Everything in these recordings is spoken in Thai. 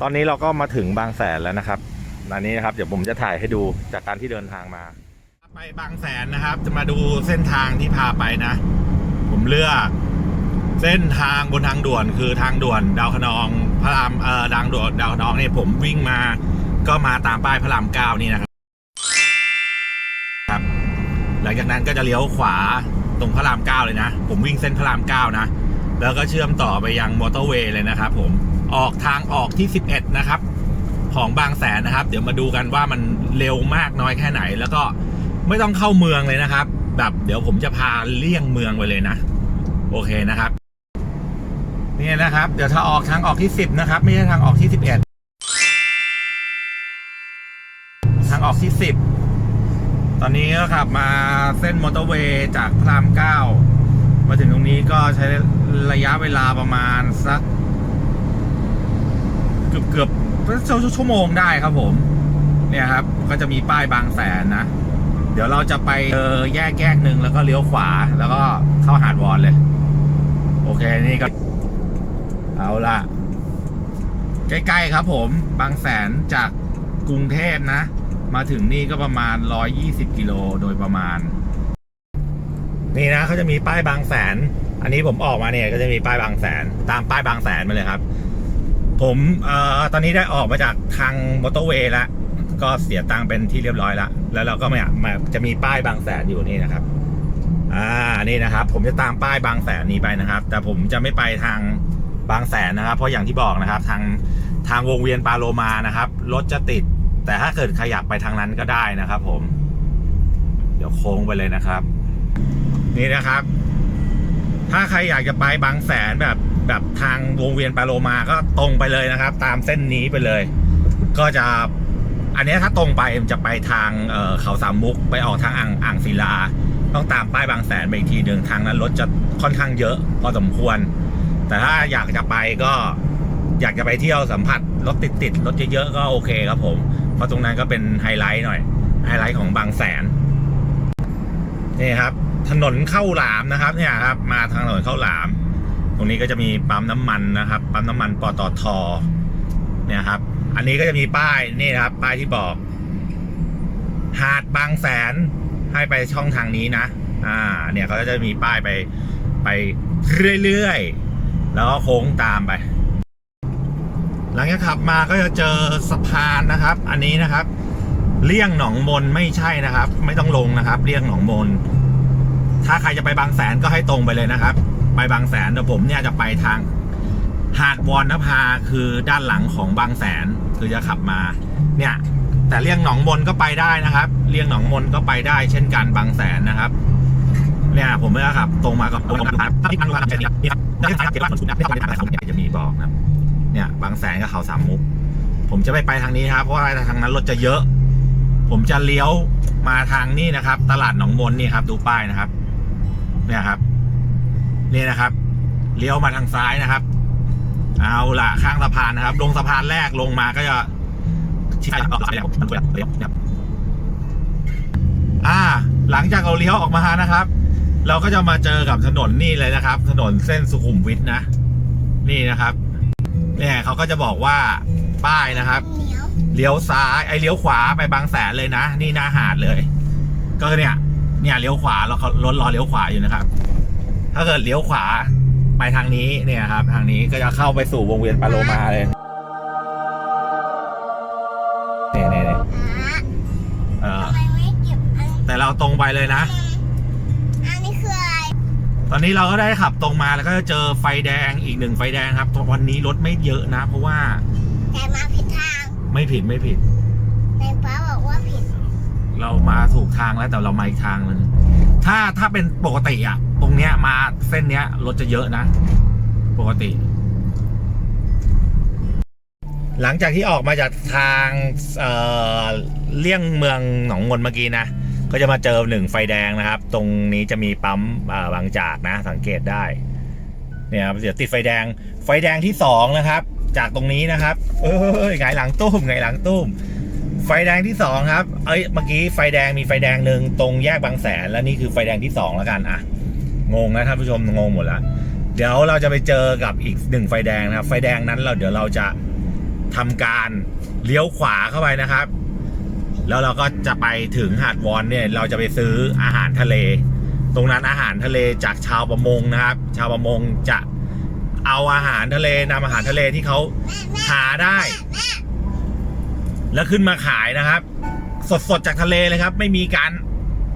ตอนนี้เราก็มาถึงบางแสนแล้วนะครับอันนี้นะครับเดี๋ยวผมจะถ่ายให้ดูจากการที่เดินทางมา ไปบางแสนนะครับ จะมาดูเส้นทางที่พาไปนะ ผมเลือกเส้นทางบนทางด่วนคือทางด่วนดาวคนองพระรามเอ่อดางด่วนดาวคนองเนี่ยผมวิ่งมา ก็มาตามป้ายพระรามเก้านี่นะครับครับ หลังจากนั้นก็จะเลี้ยวขวาตรงพระรามเก้าเลยนะ ผมวิ่งเส้นพระรามเก้านะ แล้วก็เชื่อมต่อไปยังมอเตอร์เวย์เลยนะครับผม ออกทางออกที่ 11 นะครับ ของบางแสนนะครับ เดี๋ยวมาดูกันว่ามันเร็วมากน้อยแค่ไหน แล้วก็ไม่ต้องเข้าเมืองเลยนะครับ แบบเดี๋ยวผมจะพาเลี่ยงเมืองไปเลยนะ โอเคนะครับนี่นะครับ เดี๋ยวถ้าออกทางออกที่ 10 นะครับ ไม่ใช่ทางออกที่ 11 ทางออกที่ 10 ตอนนี้ก็ขับมาเส้นมอเตอร์เวย์จากพระรามเก้ามาถึงตรงนี้ก็ใช้ระยะเวลาประมาณสัก กือบเกือบชั่วโมงได้ครับผม เนี่ยครับ ก็จะมีป้ายบางแสนนะ เดี๋ยวเราจะไปเออแยกแยกหนึ่งแล้วก็เลี้ยวขวาแล้วก็เข้าหาดวอนเลย โอเคนี่ก็ เอาละใกล้ ๆ ครับผม บางแสนจากกรุงเทพนะ มาถึงนี่ก็ประมาณ 120 กิโลโดยประมาณ นี่นะเขาจะมีป้ายบางแสน อันนี้ผมออกมาเนี่ยก็จะมีป้ายบางแสน ตามป้ายบางแสนมาเลยครับ ผมเอ่อตอนนี้ได้ออกมาจากทางมอเตอร์เวย์แล้วก็เสียตังค์เป็นที่เรียบร้อยแล้วแล้วเราก็มามาจะมีป้ายบางแสนอยู่นี่นะครับ อ่านี่นะครับ ผมจะตามป้ายบางแสนนี้ไปนะครับ แต่ผมจะไม่ไปทางบางแสนนะครับ เพราะอย่างที่บอกนะครับ ทางทางวงเวียนปาโลมานะครับรถจะติด แต่ถ้าเกิดใครอยากไปทางนั้นก็ได้นะครับ ผม เดี๋ยวโค้งไปเลยนะครับ นี่นะครับ ถ้าใครอยากจะไปบางแสนแบบ แบบทางวงเวียนปาโลมาก็ตรงไปเลยนะครับ ตามเส้นนี้ไปเลย ก็จะอันนี้ถ้าตรงไปจะไปทางเขาสามมุกไปออกทางอ่างอ่างศิลา ต้องตามป้ายบางแสนไปอีกทีหนึ่งทางนั้นรถจะค่อนข้างเยอะพอสมควร แต่ถ้าอยากจะไปก็อยากจะไปเที่ยวสัมผัสรถติดติดๆรถเยอะๆก็โอเคครับผม เพราะตรงนั้นก็เป็นไฮไลท์หน่อย ไฮไลท์ของบางแสนนี่ครับ ถนนเข้าหลามนะครับ เนี่ยครับ มาทางถนนเข้าหลาม ตรงนี้ก็จะมีปั๊มน้ำมันนะครับ ปั๊มน้ำมันปตทเนี่ยครับ อันนี้ก็จะมีป้ายนี่นะครับ ป้ายที่บอก หาดบางแสนให้ไปช่องทางนี้นะ อ่า เนี่ยเขาก็จะมีป้ายไปไปเรื่อยๆ แล้วก็โค้งตามไป หลังจากขับมาก็จะเจอสะพานนะครับ อันนี้นะครับ เลี่ยงหนองมนไม่ใช่นะครับ ไม่ต้องลงนะครับ เลี่ยงหนองมน ถ้าใครจะไปบางแสนก็ให้ตรงไปเลยนะครับ ไปบางแสนแต่ผมเนี่ยจะไปทางหาดวอนนภาคือด้านหลังของบางแสนคือจะขับมา เนี่ย แต่เลี่ยงหนองมนก็ไปได้นะครับ เลี่ยงหนองมนก็ไปได้เช่นกันบางแสนนะครับ เนี่ยผมไม่ได้ขับ ตรงมากับตรงนะครับที่ทางวางจะนี่ครับนี่ครับเดี๋ยวว่ามันสุดนะที่ทางทางเนี่ยจะมีบอกนะเนี่ยบางแสนกับเขาสามมุก ผมจะไม่ไปทางนี้ครับเพราะว่าทางนั้นรถจะเยอะ ผมจะเลี้ยวมาทางนี้นะครับ ตลาดหนองมนนี่ครับ ดูป้ายนะครับ เนี่ยครับ นี่นะครับ เลี้ยวมาทางซ้ายนะครับ เอาล่ะข้างสะพานนะครับ ลงสะพานแรกลงมาก็จะชิดซ้ายออกซ้ายแล้วมันควรเลี้ยวเนี่ยอ่า หลังจากเราเลี้ยวออกมานะครับ เราก็จะมาเจอกับถนนนี่เลยนะครับ ถนนเส้นสุขุมวิทนะ นี่นะครับ เนี่ยเขาก็จะบอกว่าป้ายนะครับเหนียวเลี้ยวซ้ายไอ้เลี้ยวขวาไปบางแสนเลยนะ นี่หน้าหาดเลย ก็เนี่ย เนี่ยเลี้ยวขวาแล้วเขารถรอเลี้ยวขวาอยู่นะครับ ถ้าเกิดเลี้ยวขวาไปทางนี้เนี่ยครับ ทางนี้ก็จะเข้าไปสู่วงเวียนปาโลมาเลยเนี่ยเนี่ยเนี่ยอะเออทำไมไม่เก็บอันแต่เราตรงไปเลยนะ อันนี้คืออะไรตอนนี้เราก็ได้ขับตรงมาแล้วก็จะเจอไฟแดงอีกหนึ่งไฟแดงครับ วันนี้รถไม่เยอะนะ เพราะว่าแต่มาผิดทางไม่ผิดไม่ผิด ในป้าบอกว่าผิดเรามาถูกทางแล้วแต่เรามาอีกทางนึงถ้าถ้าเป็นปกติอะ ตรงเนี้ยมาเส้นเนี้ยรถจะเยอะนะ ปกติ หลังจากที่ออกมาจากทางเเลี่ยงเมืองหนองมนเมื่อกี้นะ ก็จะมาเจอหนึ่งไฟแดงนะครับ ตรงนี้จะมีปั๊มบางจากนะ สังเกตได้เนี่ยครับเดี๋ยวติดไฟแดง ไฟแดงที่สองนะครับ จากตรงนี้นะครับเอ้ยไงหลังตุ้มไงหลังตุ้มไฟแดงที่สองครับ เอ้ย เมื่อกี้ไฟแดงมีไฟแดงหนึ่งตรงแยกบางแสน แล้วนี่คือไฟแดงที่สองแล้วกันอะ งงนะท่านผู้ชมงงหมดแล้วเดี๋ยวเราจะไปเจอกับอีกหนึ่งไฟแดงนะครับ ไฟแดงนั้นเราเดี๋ยวเราจะทำการเลี้ยวขวาเข้าไปนะครับ แล้วเราก็จะไปถึงหาดวอนเนี่ย เราจะไปซื้ออาหารทะเล ตรงนั้นอาหารทะเลจากชาวประมงนะครับ ชาวประมงจะเอาอาหารทะเลนำอาหารทะเลที่เขาหาได้ แล้วขึ้นมาขายนะครับ สดๆจากทะเลเลยครับ ไม่มีการ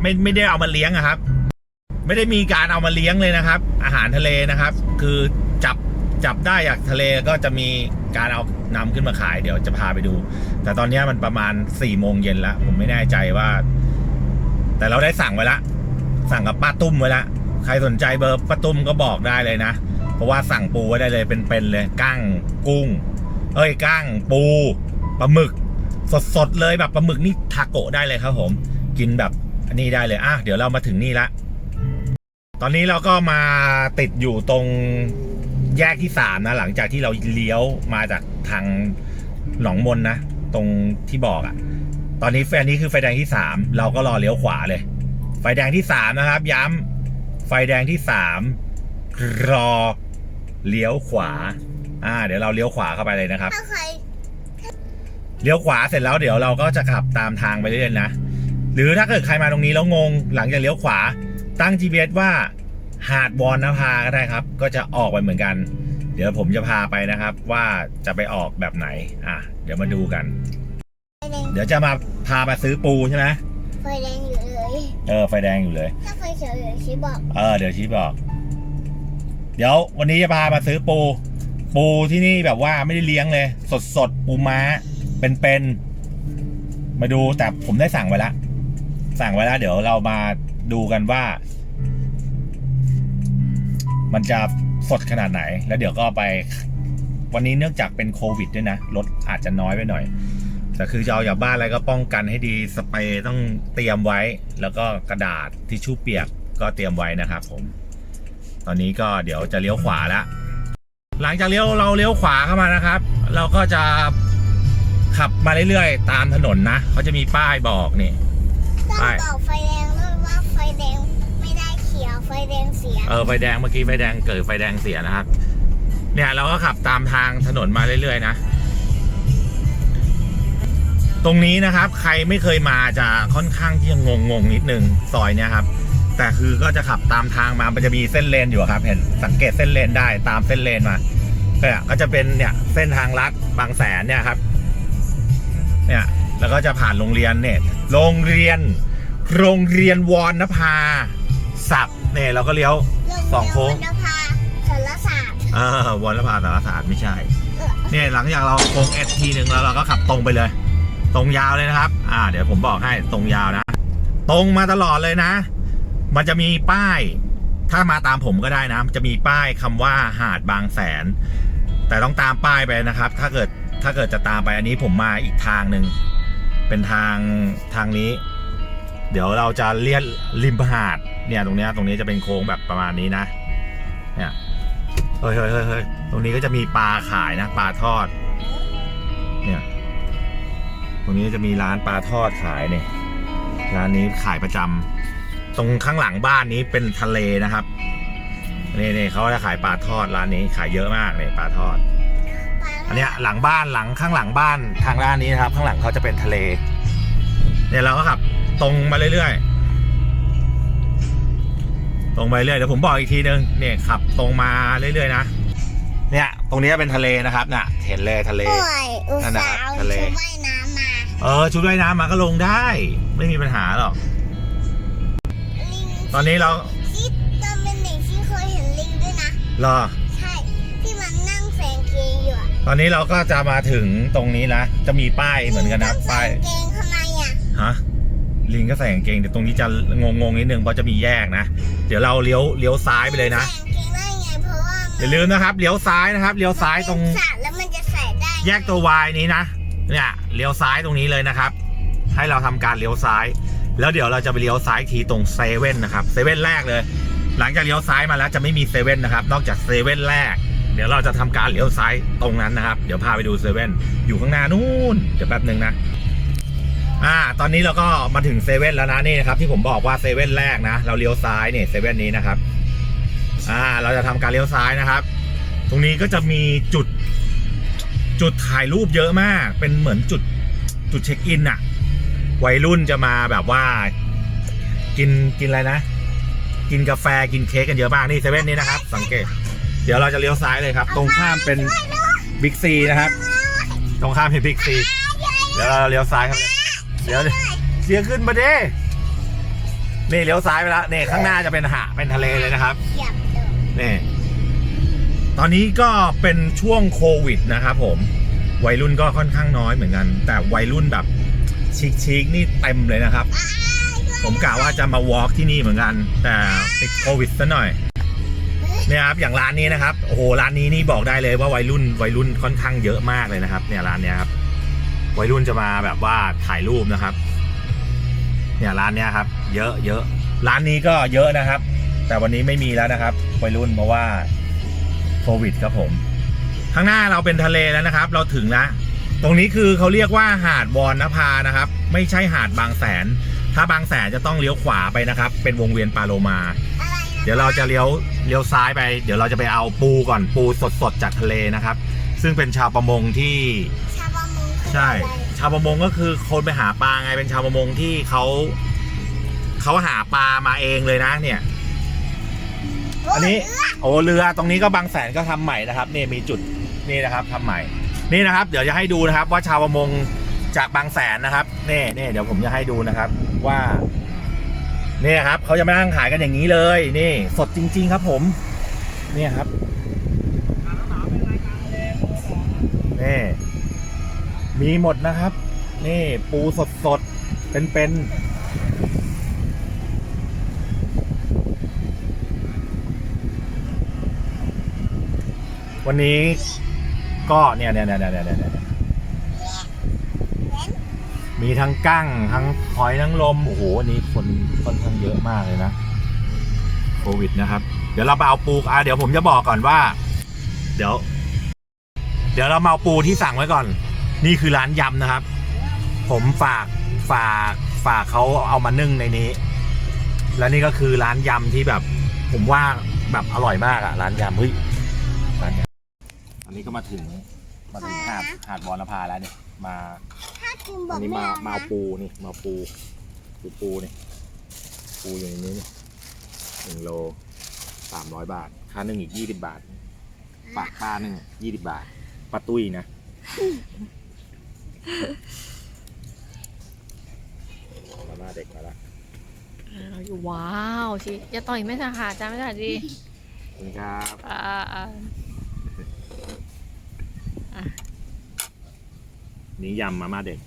ไม่ไม่ได้เอามาเลี้ยงอะครับ ไม่ได้มีการเอามาเลี้ยงเลยนะครับ อาหารทะเลนะครับ คือจับจับได้จากทะเลก็จะมีการเอานำขึ้นมาขายเดี๋ยวจะพาไปดู แต่ตอนนี้มันประมาณสี่โมงเย็นแล้วผมไม่แน่ใจว่า แต่เราได้สั่งไว้ละ สั่งกับป้าตุ้มไว้ละ ใครสนใจเบอร์ป้าตุ้มก็บอกได้เลยนะ เพราะว่าสั่งปูไว้ได้เลยเป็นๆเลยกั้งกุ้ง เอ้ยกั้งปูปลาหมึก สดๆเลยแบบปลาหมึกนี่ทาโกะได้เลยครับผม กินแบบอันนี้ได้เลยอะเดี๋ยวเรามาถึงนี่ละ ตอนนี้เราก็มาติดอยู่ตรงแยกที่สามนะ หลังจากที่เราเลี้ยวมาจากทางหนองมนนะ ตรงที่บอกอะ่ะ ตอนนี้ไฟนี้คือไฟแดงที่สามเราก็รอเลี้ยวขวาเลย ไฟแดงที่สามนะครับ ย้ำไฟแดงที่สามรอเลี้ยวขวา อ่า เดี๋ยวเราเลี้ยวขวาเข้าไปเลยนะครับถ้าใครเลี้ยวขวาเสร็จแล้วเดี๋ยวเราก็จะขับตามทางไปเรื่อยๆนะหรือถ้าเกิดใครมาตรงนี้แล้วงงหลังจากเลี้ยวขวา ตั้ง GPS ว่าหาดวอนนภาก็ได้ครับ ก็จะออกไปเหมือนกัน เดี๋ยวผมจะพาไปนะครับ ว่าจะไปออกแบบไหน อะ เดี๋ยวมาดูกันไฟแดงเดี๋ยวจะมาพามาซื้อปูใช่ไหมไฟแดงอยู่เลยเออไฟแดงอยู่เลย ถ้าไฟเขียวอยู่ชี้บอกเออเดี๋ยวชี้บอก เดี๋ยววันนี้จะพามาซื้อปู ปูที่นี่แบบว่าไม่ได้เลี้ยงเลย สดสดๆปูม้า เป็นๆมาดูแต่ผมได้สั่งไว้แล้วสั่งไว้แล้วเดี๋ยวเรามา ดูกันว่า มันจะสดขนาดไหน แล้วเดี๋ยวก็ไป วันนี้เนื่องจากเป็นโควิดด้วยนะรถอาจจะน้อยไปหน่อยแต่คือจะเอาจากบ้านอะไรก็ป้องกันให้ดีสเปรย์ต้องเตรียมไว้ แล้วก็กระดาษทิชชู่เปียกก็เตรียมไว้นะครับผม ตอนนี้ก็เดี๋ยวจะเลี้ยวขวาแล้วหลังจากเลี้ยวเราเลี้ยวขวาเข้ามานะครับ เราก็จะขับมาเรื่อยๆ ตามถนนนะเขาจะมีป้ายบอกนี่ต้องใช่บอกไฟแดง แดงไม่ได้เขียวไฟแดงเสีย เออไฟแดงเมื่อกี้ไฟแดงเกิดไฟแดงเสียนะครับ เนี่ยเราก็ขับตามทางถนนมาเรื่อยๆนะ ตรงนี้นะครับ ใครไม่เคยมาจะค่อนข้างที่จะงงงๆนิดนึงซอยเนี่ยครับ แต่คือก็จะขับตามทางมา มันจะมีเส้นเลนอยู่ครับ เห็นสังเกตเส้นเลนได้ตามเส้นเลนมาเนี่ยก็จะเป็นเนี่ยเส้นทางลัดบางแสนเนี่ยครับ เนี่ยแล้วก็จะผ่านโรงเรียนเนี่ย โรงเรียน โรงเรียนวอนนภาศัพท์เนี่ยเราก็เลี้ยว สองโค้งเรื่องวรรณภาสารศาสตร์อ่าวอนนภาสารศาสตร์ไม่ใช่ เออเนี่ยหลังจากเราโค้งเอสทีหนึ่งแล้วเราก็ขับตรงไปเลย ตรงยาวเลยนะครับ อ่า เดี๋ยวผมบอกให้ตรงยาวนะ ตรงมาตลอดเลยนะ มันจะมีป้าย ถ้ามาตามผมก็ได้นะมันจะมีป้ายคำว่าหาดบางแสน แต่ต้องตามป้ายไปนะครับ ถ้าเกิดถ้าเกิดจะตามไปอันนี้ผมมาอีกทางหนึ่งเป็นทางทางนี้ เดี๋ยวเราจะเลียนริมหาดเนี่ยตรงเนี้ยตรงนี้จะเป็นโค้งแบบประมาณนี้นะ เนี่ยเฮ้ยเฮ้ยเฮ้ยตรงนี้ก็จะมีปลาขายนะปลาทอด เนี่ย ตรงนี้จะมีร้านปลาทอดขายเนี่ยร้านนี้ขายประจำตรงข้างหลังบ้านนี้เป็นทะเลนะครับนี่นี่เขาจะขายปลาทอดร้านนี้ขายเยอะมากเลยปลาทอด อันเนี้ยหลังบ้านหลังข้างหลังบ้านทางด้านนี้นะครับ ข้างหลังเขาจะเป็นทะเล เนี่ยเราก็ขับ ตรงมาเรื่อยๆ ตรงไปเรื่อยเดี๋ยวผมบอกอีกทีนึงเนี่ยขับตรงมาเรื่อยๆนะ เนี่ย ตรงนี้เป็นทะเลนะครับน่ะ เห็นเลยทะเล โอ้ยอุตนั่นนะส่าครับห์ทะเลชุดว่ายน้ำมาเออชุดว่ายน้ำมาก็ลงได้ ไม่มีปัญหาหรอก ลิงตอนนี้เราที่ตอนเป็นเด็กที่เคยเห็นลิงด้วยนะ รอ ใช่ ที่มันนั่งแฝงเกงอยู่อะตอนนี้เราก็จะมาถึงตรงนี้นะ จะมีป้ายเหมือนกันนะลิงต้งป้ายใส่เกงทำไมอะฮะ ลิงก็ใส่กางเกงแต่ตรงนี้จะงงงๆนิดนึงเพราะจะมีแยกนะ เดี๋ยวเราเลี้ยวเลี้ยวซ้ายไปเลยนะใส่กางเกงได้ไงเพราะว่าอย่าลืมนะครับเลี้ยวซ้ายนะครับเลี้ยวซ้ายตรงสระแล้วมันจะใส่ได้แยกตัววายนี้นะเนี่ยเลี้ยวซ้ายตรงนี้เลยนะครับ ให้เราทำการเลี้ยวซ้าย แล้วเดี๋ยวเราจะไปเลี้ยวซ้ายทีตรงเซเว่นนะครับเซเว่นแรกเลย หลังจากเลี้ยวซ้ายมาแล้วจะไม่มีเซเว่นนะครับ นอกจากเซเว่นแรกเดี๋ยวเราจะทำการเลี้ยวซ้ายตรงนั้นนะครับ เดี๋ยวพาไปดูเซเว่นอยู่ข้างหน้านู่นเดี๋ยวแป๊บหนึ่งนะ อ่า ตอนนี้เราก็มาถึงเซเว่นแล้วนะนี่นะครับที่ผมบอกว่าเซเว่นแรกนะ เราเลี้ยวซ้ายเนี่ยเซเว่นนี้นะครับ อ่า เราจะทำการเลี้ยวซ้ายนะครับ ตรงนี้ก็จะมีจุด จุดถ่ายรูปเยอะมาก เป็นเหมือนจุดจุดเช็คอินอะวัยรุ่นจะมาแบบว่า กินกินอะไรนะ กินกาแฟกินเค้กกันเยอะมากนี่เซเว่นนี้นะครับ สังเกต เดี๋ยวเราจะเลี้ยวซ้ายเลยครับ ตรงข้ามเป็นบิ๊กซีนะครับ ตรงข้ามเป็นบิ๊กซีเดี๋ยวเราเลี้ยวซ้ายครับ เดี๋ยวเสียขึ้นมาดินี่เลี้ยวซ้ายไปแล้วนี่ข้างหน้าจะเป็นหาดเป็นทะเลเลยนะครับเขียบเดิมนี่ตอนนี้ก็เป็นช่วงโควิดนะครับผมวัยรุ่นก็ค่อนข้างน้อยเหมือนกัน แต่วัยรุ่นแบบชิคๆนี่เต็มเลยนะครับ ผมกะว่าจะมาวอล์กที่นี่เหมือนกัน แต่ติดโควิดซะหน่อยเนี่ยครับอย่างร้านนี้นะครับโอ้โหร้านนี้นี่บอกได้เลยว่าวัยรุ่นวัยรุ่นค่อนข้างเยอะมากเลยนะครับ เนี่ยร้านเนี้ยครับ วัยรุ่นจะมาแบบว่าถ่ายรูปนะครับ เนี่ยร้านเนี้ยครับ เยอะเยอะร้านนี้ก็เยอะนะครับ แต่วันนี้ไม่มีแล้วนะครับ วัยรุ่นเพราะว่าโควิดครับผม ข้างหน้าเราเป็นทะเลแล้วนะครับ เราถึงแล้วตรงนี้คือเขาเรียกว่าหาดวอนนภานะครับ ไม่ใช่หาดบางแสน ถ้าบางแสนจะต้องเลี้ยวขวาไปนะครับ เป็นวงเวียนปาโลมา เดี๋ยวเราจะเลี้ยวเลี้ยวซ้ายไป เดี๋ยวเราจะไปเอาปูก่อนปูสดๆจากทะเลนะครับ ซึ่งเป็นชาวประมงที่ ใช่ ชาวประมงก็คือคนไปหาปลาไงเป็นชาวประมงที่เขาเขาหาปลามาเองเลยนะ เนี่ย อันนี้ โอ้เรือตรงนี้ก็บางแสนก็ทำใหม่นะครับนี่มีจุดนี่นะครับทำใหม่ นี่นะครับ เดี๋ยวจะให้ดูนะครับ ว่าชาวประมงจากบางแสนนะครับนี่นี่เดี๋ยวผมจะให้ดูนะครับ ว่าเนี่ยครับเขาจะมานั่งขายกันอย่างนี้เลย นี่ สดจริง ๆ ครับ ผม เนี่ยครับนี่ มีหมดนะครับ นี่ปูสดสดๆเป็นๆวันนี้ก็เนี่ยเนี่ยเนี่ยเนี่ยเนี่ยเนี่ยมีทั้งกั้งทั้งหอยทั้งลม โอ้โหอันนี้คนค่อนข้างเยอะมากเลยนะ โควิดนะครับ เดี๋ยวเราไปเอาปูอะเดี๋ยวผมจะบอกก่อนว่า เดี๋ยว เดี๋ยวเรามาเอาปูที่สั่งไว้ก่อน นี่คือร้านยำนะครับ ผมฝากฝากฝากเขาเอามานึ่งในนี้ แล้วนี่ก็คือร้านยำที่แบบ ผมว่าแบบอร่อยมากอะร้านยำเฮ้ยร้านยำอันนี้ก็มาถึงมาถึงหาดหาดบอลพาแล้วเนี่ยมาถ้ากินบอัอนกนี้แม่มานะมาเอาปูนี่มาปูปูปูนี่ปูอยู่ในนี้นี่หนึ่งโลสามร้อยบาท ค่านึ่งอีกยี่สิบบาท ปากค่านึ่งยี่สิบบาทปลาตุ้ยนะ มามาเด็กมาละว้าวชิอย่าต่อยไม่สาขาจ้าไม่สาดีขอบคุณครับอ่าอ่านี่ยำมาม่าเด็ก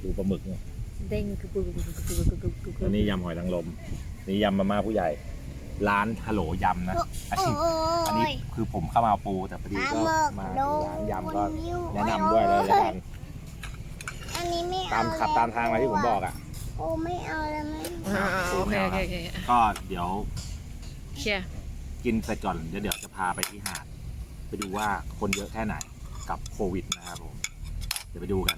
ปูปลาหมึกเนี่ยเด้งกึกกึกกึกกึกกึกกึกกึกกึกแล้วนี่ยำหอยนางรมนี่ยำมาม่าผู้ใหญ่ ร้านฮัลโหลยำนะอันโอ้นี้อันนี้ยคือผมเข้ามาเอาปูแต่พอดีปลาก็หมึกมาโดร้านยำก็นิ้วแนะนำด้วยเลยแล้วกัน อันนี้ไม่ตามเอขับตามทางมาที่ผมบอกอะ โอ้ไม่เอาแล้วไหมอ่าอ่าโอเคโอเคโอเคก็เดี๋ยวเคลียร์กินเสร็จก่อนเดี๋ยวเดี๋ยวจะพาไปที่หาด ไปดูว่าคนเยอะแค่ไหนกับโควิดนะครับผม เดี๋ยวไปดูกัน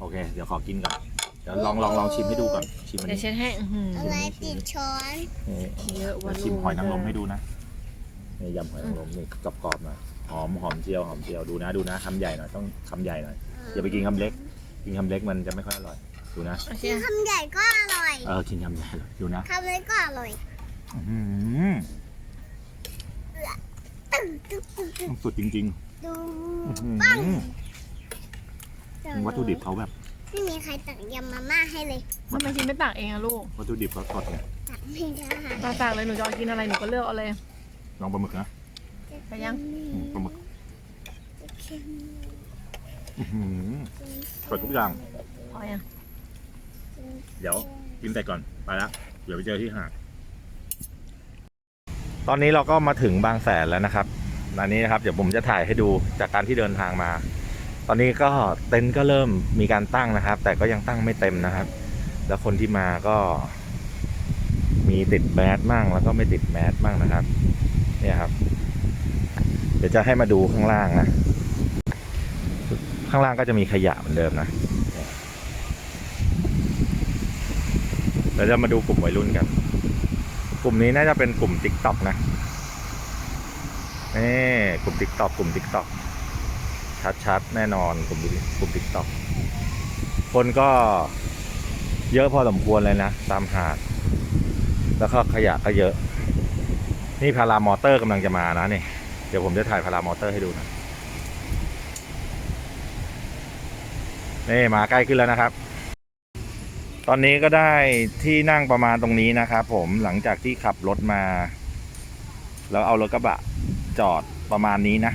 โอเค เดี๋ยวขอกินก่อน เดี๋ยวลองลองลองชิมให้ดูก่อน ชิมอันเดี๋ยวนี้เช็ดให้อื้อหืออะไรติดช้อนนี่เยอะเดี๋วัยนวชิมหอยนางรมให้ดูนะนี่ยำหอยนางรมนี่กรอบๆหน่อยหอมหอมเจียวหอมเจียวดูนะดูนะคำใหญ่หน่อยต้องคำใหญ่หน่อยอย่าไปกินคำเล็ก กินคำเล็กมันจะไม่ค่อยอร่อยดูนะ โอเคกินคำใหญ่ก็อร่อยเออกินคำใหญ่เลยดูนะคำเล็กก็อร่อยอื้อหือตึ๊กตึ๊กตึ๊กตึ๊กสุดจริงดูๆอื้อหืปังอวัตถุดิบเขาแบบไม่มีใครตักยำมาม่าให้เลยทำไมชิมไม่ปากเองอะลูกวัตถุดิบเขาสดไงตักไม่ได้ปากปากเลยหนูจะเอากินอะไรหนูก็เลือกเอาเลยลองปลาหมึกนะไปยังอืมปลาหมึกอื้อหือ สดทุกอย่าง พอยังเดี๋ยวกินแต่ก่อน ไปละเดี๋ยวไปเจอที่หาด ตอนนี้เราก็มาถึงบางแสนแล้วนะครับอันนี้นะครับ เดี๋ยวผมจะถ่ายให้ดูจากการที่เดินทางมา ตอนนี้ก็เต็นท์ก็เริ่มมีการตั้งนะครับ แต่ก็ยังตั้งไม่เต็มนะครับ แล้วคนที่มาก็ มีติดแมสมั่งแล้วก็ไม่ติดแมสมั่งนะครับ เนี่ยครับ เดี๋ยวจะให้มาดูข้างล่างนะ ข้างล่างก็จะมีขยะเหมือนเดิมนะเดี๋ยวจะมาดูกลุ่มวัยรุ่นกัน กลุ่มนี้น่าจะเป็นกลุ่ม t ิ k t o k นะนี่กลุ่ม t ิ k t o k กกลุ่ม t ิ k t o k ชัดๆ แน่นอนกลุ่มกลุ่มติ๊กต็อกคนก็เยอะพอสมควรเลยนะ ตามหาด แล้วก็ขยะก็เยอะ นี่พารามอเตอร์กำลังจะมานะนี่ เดี๋ยวผมจะถ่ายพารามอเตอร์ให้ดูนะ นี่มาใกล้ขึ้นแล้วนะครับ ตอนนี้ก็ได้ที่นั่งประมาณตรงนี้นะครับผมหลังจากที่ขับรถมา แล้วเอารถกระบะจอดประมาณนี้นะ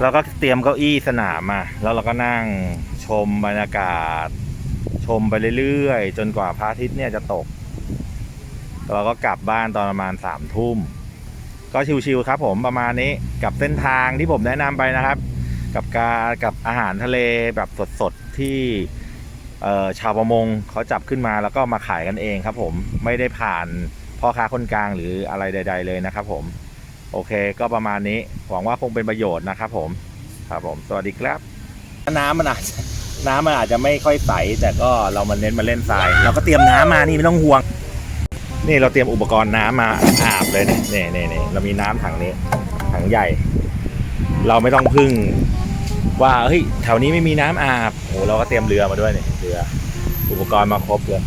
เราก็เตรียมเก้าอี้สนามมาแล้วเราก็นั่งชมบรรยากาศ ชมไปเรื่อยๆ จนกว่าพระอาทิตย์เนี่ยจะตก เราก็กลับบ้านตอนประมาณสามทุ่ม ก็ชิวๆครับผมประมาณนี้กับเส้นทางที่ผมแนะนำไปนะครับ กับการกับอาหารทะเลแบบสดๆที่ชาวประมงเขาจับขึ้นมาแล้วก็มาขายกันเองครับ ผมไม่ได้ผ่านพ่อค้าคนกลางหรืออะไรใด ๆ เลยนะครับผมโอเคก็ประมาณนี้หวังว่าคงเป็นประโยชน์นะครับผมครับผมสวัสดีครับ น้ำมันอาจจะน้ำมันอาจจะไม่ค่อยใส แต่ก็เรามาเน้นมาเล่นทรายเราก็เตรียมน้ำมานี่ไม่ต้องห่วง นี่เราเตรียมอุปกรณ์น้ำมาอาบเลยเนี่ยนี่นี่นี่เรามีน้ำถังนี้ถังใหญ่ เราไม่ต้องพึ่ง ว่าเฮ้ยแถวนี้ไม่มีน้ำอาบโอ้เราก็เตรียมเรือมาด้วยเนี่ยเรืออุปกรณ์มาครบเลย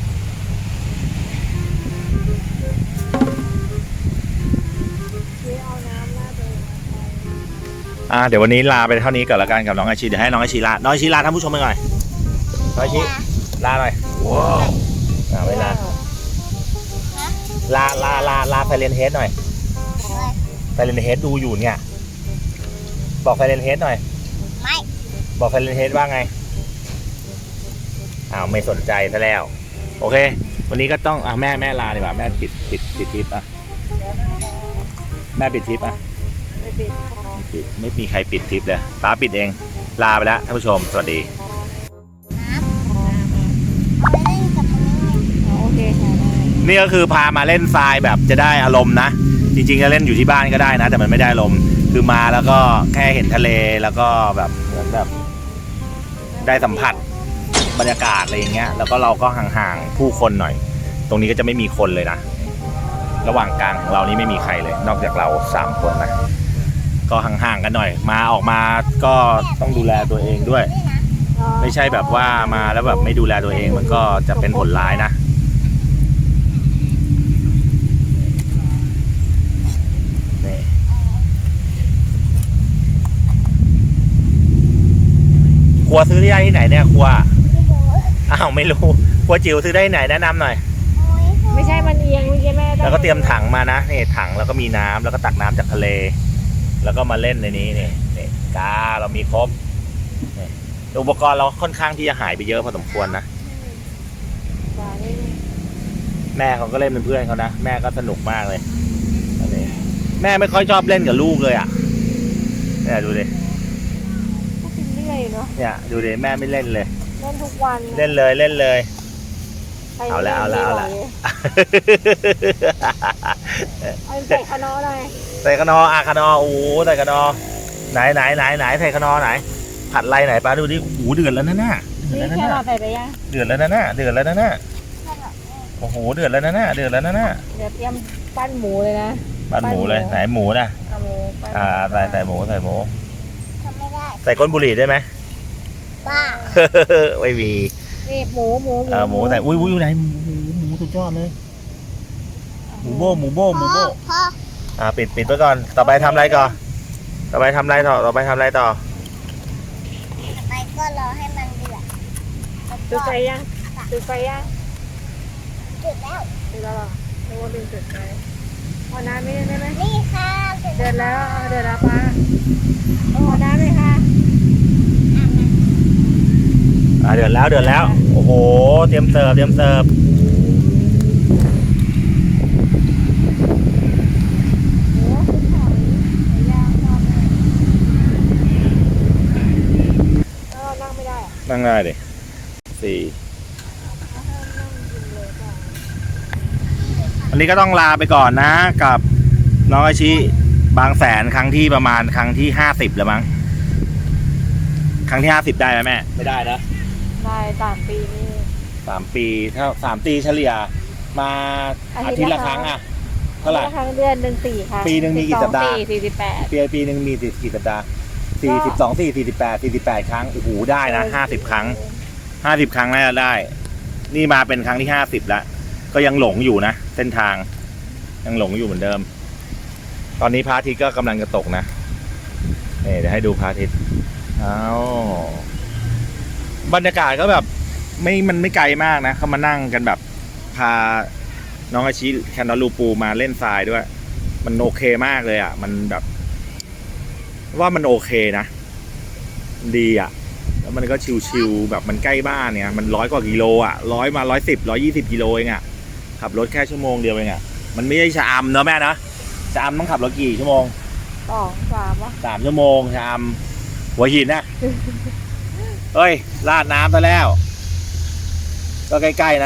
อ่าเดี๋ยววันนี้ลาไปเท่านี้ก่อนละกันกับน้องอาชีเดี๋ยวให้น้องอาชีลาน้องอาชีลาท่านผู้ชมไปหน่อยน้องอาชีลาหน่อยว้าวไม่ลา ลาลาลาลาไฟเรนเฮดหน่อยไฟเรนเฮดดูอยู่เนี่ย บอกไฟเรนเฮดหน่อย ไม่ บอกไฟเรนเฮดว่าไงอ้าวไม่สนใจซะแล้ว โอเค วันนี้ก็ต้องอะแม่แม่ลาดีกว่าแม่ปิดปิดปิดทริปอะแม่ปิดทริปอะปิดไม่มีใครปิดทริปเลยป้าปิดเอง ลาไปแล้วท่านผู้ชม สวัสดี นี่ก็คือพามาเล่นทรายแบบจะได้อารมณ์นะ จริงๆจะเล่นอยู่ที่บ้านก็ได้นะ แต่มันไม่ได้อารมณ์คือมาแล้วก็แค่เห็นทะเลแล้วก็แบบเหมือนแบบ ได้สัมผัสบรรยากาศอะไรอย่างเงี้ย แล้วก็เราก็ห่างๆผู้คนหน่อย ตรงนี้ก็จะไม่มีคนเลยนะ ระหว่างกลางของเรานี่ไม่มีใครเลย นอกจากเราสามคนนะก็ห่างๆกันหน่อย มาออกมาก็ต้องดูแลตัวเองด้วย ไม่ใช่แบบว่ามาแล้วแบบไม่ดูแลตัวเองมันก็จะเป็นผลร้ายนะ นี่ ครัวซื้อได้ที่ไหนเนี่ยครัวไม่รู้อ้าวไม่รู้ครัวจิ๋วซื้อได้ที่ไหนแนะนำหน่อยโอ้ยไม่ใช่มันเอียงเมื่อกี้แม่แล้วก็เตรียมถังมานะนี่ถังแล้วก็มีน้ำแล้วก็ตักน้ำจากทะเล แล้วก็มาเล่นในนี้นี่นี่กาเรามีครบนี่อุปกรณ์เราค่อนข้างที่จะหายไปเยอะพอสมควรนะแม่เขาก็เล่นเป็นเพื่อนเขานะแม่ก็สนุกมากเลยอันนี้แม่ไม่ค่อยชอบเล่นกับลูกเลยอะเนี่ยดูดิก็กิน เรื่อยเนาะเนี่ยดูดิแม่ไม่เล่นเลย เล่นทุกวันเล่นเลยเล่นเลยใครเอาละเอาละเอาละ เอาใส่ขนอหน่อยใส่ขนออะขนอโอ้โหใส่ขนอไหนไหนไหนไหนใส่ขนอไหน ผัดอะไรไหนป้าดูดิโอ้โหเดือดแล้วนะน่ะเดือดนี่แล้วนะแค่เราน่ะใส่ไปยังเดือดแล้วนะน่ะเดือดแล้วนะน่ะโอ้โหเดือดแล้วนะน่ะเดือดแล้วนะน่ะเดี๋ยวเตรียมปั้นหมูเลยนะ ปั้นหมูเลยไหนหมูน่ะเอาหมูปั้นอ่าใส่ใส่หมูใส่หมูทำไม่ได้ใส่ก้นบุหรี่ได้ไหมบ้าไม่มีนี่หมูหมูเออหมูใส่อุ้ยอุ้ยอยู่ไหนหมูหมูหมูสุดยอดเลยหมูโบ้หมูโบ้หมูพ่อโบ้พ่ออ่าปิดปิดไว้ก่อนต่อไปทำอะไรก่อนต่อไปทำอะไรต่อต่อไปทำอะไรต่อไปก็รอให้มันเดือดแล้วจุดก็ไฟยังจุดไฟยังจุดแล้วจุดแล้วเหรอนึกว่าเป็นจุดไฟ พอน้ำไม่ได้ไหมนี่ค่ะเสร็จเดือดแล้วเอาเดือดแล้วป้าพอน้ำไหมคะอ่าเดือดแล้วเดือดแล้ว โอ้โห เตรียมเสิร์ฟเตรียมเสิร์ฟหมูขึ้นหอยย่างทอดแล้วเรานั่งไม่ได้อะนั่งได้ดิสี่ เอาให้นั่งกินเลยจ้ะ วันนี้ก็ต้องลาไปก่อนนะกับน้องอาชิบางแสนครั้งที่ประมาณครั้งที่ห้าสิบแล้วมั้ง ครั้งที่ห้าสิบได้ไหมแม่ ไม่ได้นะได้สามปีนี่สามปีถ้าสามปีเฉลี่ยมาอาอาทิทิตตย์ย์ละละครั้งครั้อะงเท่าไหร่ครั้งเดือนหนึ่งสี่ครั้งปีหนึ่งมีกี่สัปดาห์สี่สี่สิบแปดปีปีหนึ่งมีกี่สัปดาห์สี่สิบสองสี่สี่สิบแปดสี่สิบแปดครั้งโอ้โหได้นะห้าสิบครั้งห้าสิบครั้งน่าจะได้ นี่มาเป็นครั้งที่ห้าสิบแล้วก็ยังหลงอยู่นะ เส้นทางยังหลงอยู่เหมือนเดิม ตอนนี้พระอาทิตย์ก็กำลังจะตกนะนี่เดี๋ยวให้ดูพระอาทิตย์อ้าวบรรยากาศก็แบบไม่มันไม่ไกลมากนะเขามานั่งกันแบบพาน้องอาชิแคนดาลูปูมาเล่นทรายด้วย มันโอเคมากเลยอะ มันแบบ ว่ามันโอเคนะ ดีอะ แล้วมันก็ชิวๆแบบมันใกล้บ้านเนี่ย มันร้อยกว่ากิโลอะร้อยมาร้อยสิบร้อยี่สิบกิโลเองอะ ขับรถแค่ชั่วโมงเดียวเองอะมันไม่ใช่ชะอำเนอะแม่เนอะชะอำต้องขับรถกี่ชั่วโมงสองสามวะสามชั่วโมงชะอำหัวหินนะเฮ้ยลาดน้ำซะแล้ว ก็ใกล้ๆนะ